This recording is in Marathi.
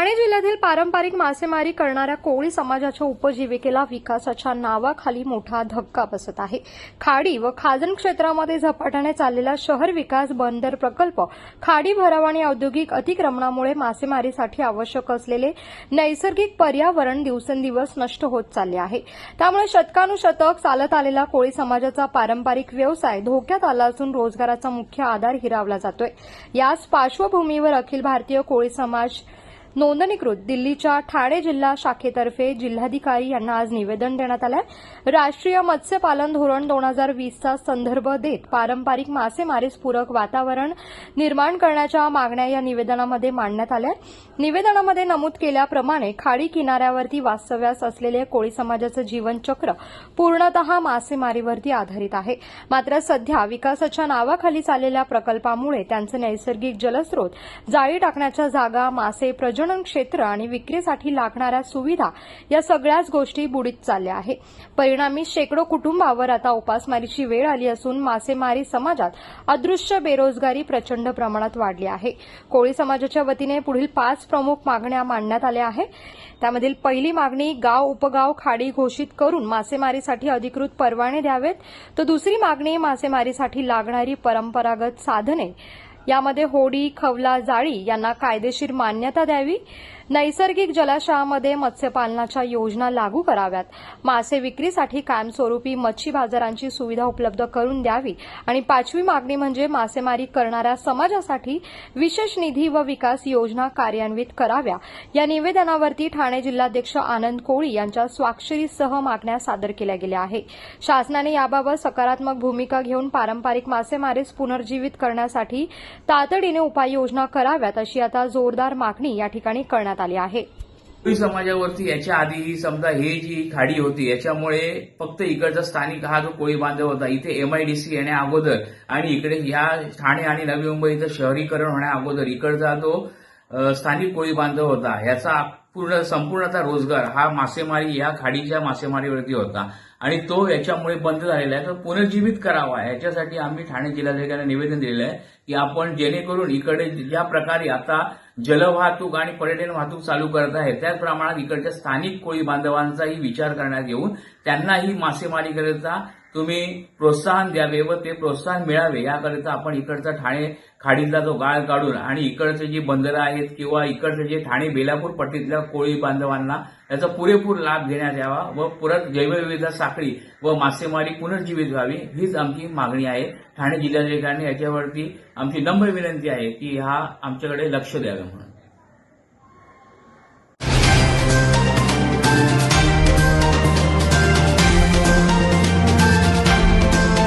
ठाणे जिल्ह्यातील पारंपरिक मासेमारी करणाऱ्या कोळी समाजाच्या उपजीविकेला विकासाच्या नावाखाली मोठा धक्का बसत आहे. खाडी व खाजन क्षेत्रामध्ये झपाट्याने चाललेला शहर विकास बंदर प्रकल्प खाडी भराव आणि औद्योगिक अतिक्रमणामुळे मासेमारीसाठी आवश्यक असलेले नैसर्गिक पर्यावरण दिवसेंदिवस नष्ट होत चालले आहे. त्यामुळे शतकानुशतक चालत आलेला कोळी समाजाचा पारंपरिक व्यवसाय धोक्यात आला असून रोजगाराचा मुख्य आधार हिरावला जातोय. याच पार्श्वभूमीवर अखिल भारतीय कोळी समाज नोंदणीकृत दिल्लीच्या ठाणे जिल्हा शाखेतर्फे जिल्हाधिकारी यांना आज निवेदन देण्यात आलं राष्ट्रीय मत्स्यपालन धोरण दोन हजार वीसचा संदर्भ देत पारंपरिक मासेमारीस पूरक वातावरण निर्माण करण्याच्या मागण्या या निवेदनामध्ये मांडण्यात आल्या निवेदनामध्ये नमूद केल्याप्रमाणे खाडी किनाऱ्यावरती वास्तव्यास असलेले कोळी समाजाचं जीवनचक्र पूर्णतः मासेमारीवरती आधारित आहे. मात्र सध्या विकासाच्या नावाखाली चाललेल्या प्रकल्पामुळे त्यांचे नैसर्गिक जलस्रोत जाळी टाकण्याच्या जागा मासे प्रजनन क्षेत्र आणि विक्रीसाठी लागणाऱ्या सुविधा या सगळ्याच गोष्टी बुडीत चालल्या आहे. परिणामी शेकडो कुटुंबावर आता उपासमारीची वेळ आली असून मासेमारी समाजात अदृश्य बेरोजगारी प्रचंड प्रमाणात वाढली आहे. कोळी समाजाच्या वतीने पुढील पाच प्रमुख मागण्या मांडण्यात आल्या आहेत. त्यामधील पहिली मागणी गाव उपगाव खाडी घोषित करून मासेमारीसाठी अधिकृत परवाने द्यावेत. तर दुसरी मागणी मासेमारीसाठी लागणारी परंपरागत साधने. यामध्ये होडी खवला जाळी यांना कायदेशीर मान्यता द्यावी. नैसर्गिक जलाशयामध्ये मत्स्यपालनाच्या योजना लागू कराव्यात. मासे विक्रीसाठी कायमस्वरूपी मच्छी बाजारांची सुविधा उपलब्ध करून द्यावी. आणि पाचवी मागणी म्हणजे मासेमारी करणाऱ्या समाजासाठी विशेष निधी व विकास योजना कार्यान्वित कराव्या. या निवेदनावरती ठाणे जिल्हाध्यक्ष आनंद कोळी यांच्या स्वाक्षरीसह मागण्या सादर केल्या गेल्या आहे शासनाने याबाबत सकारात्मक भूमिका घेऊन पारंपरिक मासेमारीस पुनर्जीवित करण्यासाठी तातडीने उपाययोजना कराव्यात अशी आता जोरदार मागणी या ठिकाणी करण्यात आली आहे. समाजावरती याच्या आधी समजा हे जी खाडी होती याच्यामुळे फक्त इकडचा स्थानिक हा जो कोळी बांधव होता इथे एमआयडीसी येण्या अगोदर आणि इकडे ह्या ठाणे आणि नवी मुंबईचं शहरीकरण होण्या अगोदर इकडचा जो स्थानिक कोळी बांधव होता. ह्याचा पूर्ण संपूर्णचा रोजगार हा मासेमारी या खाडीच्या मासेमारीवरती होता. आणि तो याच्यामुळे बंद झालेला आहे. तर पुनर्जीवित करावा याच्यासाठी आम्ही ठाणे जिल्हाधिकाऱ्यांना निवेदन दिलेलं आहे की आपण जेणेकरून इकडे ज्या प्रकारे आता जलवाहतूक आणि पर्यटन वाहतूक चालू करत आहे त्याच प्रमाणात इकडच्या स्थानिक कोळी बांधवांचाही विचार करण्यात येऊन त्यांनाही मासेमारीकरिता तुम्ही प्रोत्साहन द्यावे व ते प्रोत्साहन मिळावे याकरिता आपण इकडचा ठाणे खाडीतला जो गाळ काढून आणि इकडचे जी बंदरं आहेत किंवा इकडचे जे ठाणे बेलापूर पट्टीतल्या कोळी बांधवांना याचा पुरेपूर लाभ घेण्यात यावा व परत जैवविविधता साखळी व मासेमारी पुनर्जीवित व्हावी हीच आमची मागणी आहे. ठाणे जिल्हाधिकाऱ्यांनी याच्यावरती आमची नम्र विनंती आहे की हा आमच्याकडे लक्ष द्यावं म्हणून.